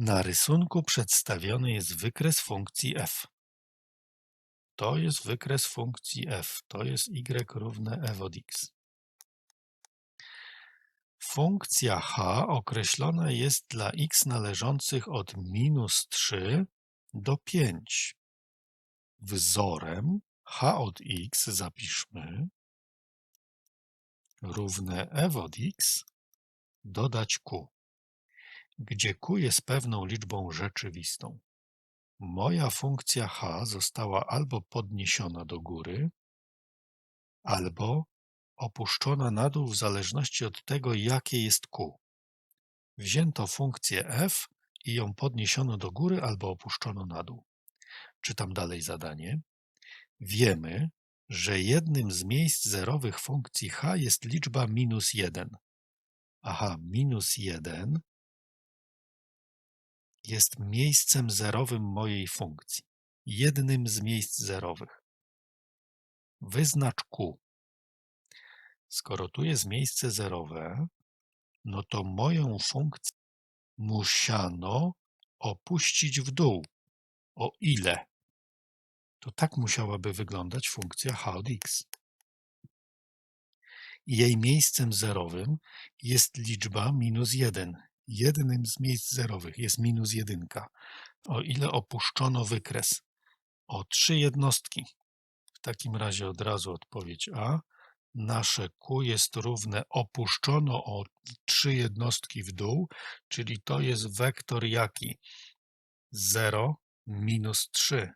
Na rysunku przedstawiony jest wykres funkcji f. To jest wykres funkcji f. To jest y równe f od x. Funkcja h określona jest dla x należących od minus 3 do 5. Wzorem h od x zapiszmy równe f od x dodać q, gdzie q jest pewną liczbą rzeczywistą. Moja funkcja h została albo podniesiona do góry, albo opuszczona na dół w zależności od tego, jakie jest q. Wzięto funkcję f i ją podniesiono do góry albo opuszczono na dół. Czytam dalej zadanie. Wiemy, że jednym z miejsc zerowych funkcji h jest liczba minus 1. Aha, minus 1 jest miejscem zerowym mojej funkcji. Jednym z miejsc zerowych. Wyznacz q. Skoro tu jest miejsce zerowe, no to moją funkcję musiano opuścić w dół. O ile? To tak musiałaby wyglądać funkcja h od x. Jej miejscem zerowym jest liczba minus 1. Jednym z miejsc zerowych jest minus 1. O ile opuszczono wykres? O trzy jednostki. W takim razie od razu odpowiedź A. Nasze Q jest równe opuszczono o trzy jednostki w dół, czyli to jest wektor jaki? 0 minus 3.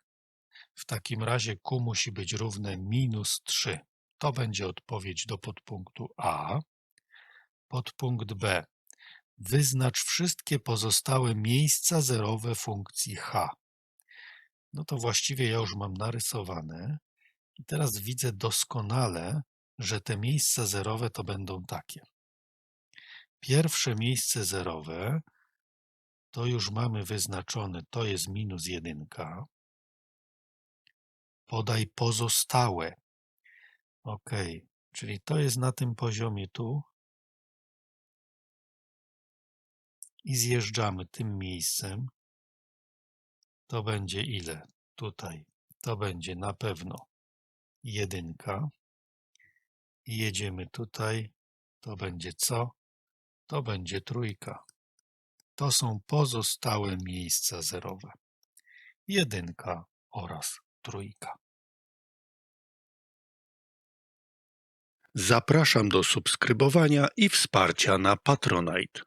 W takim razie Q musi być równe minus 3. To będzie odpowiedź do podpunktu A. Podpunkt B. Wyznacz wszystkie pozostałe miejsca zerowe funkcji h. No to właściwie ja już mam narysowane. I teraz widzę doskonale, że te miejsca zerowe to będą takie. Pierwsze miejsce zerowe to już mamy wyznaczone, to jest minus jedynka. Podaj pozostałe. Ok, czyli to jest na tym poziomie tu. I zjeżdżamy tym miejscem. To będzie ile? Tutaj. To będzie na pewno jedynka. I jedziemy tutaj. To będzie co? To będzie trójka. To są pozostałe miejsca zerowe. Jedynka oraz trójka. Zapraszam do subskrybowania i wsparcia na Patronite.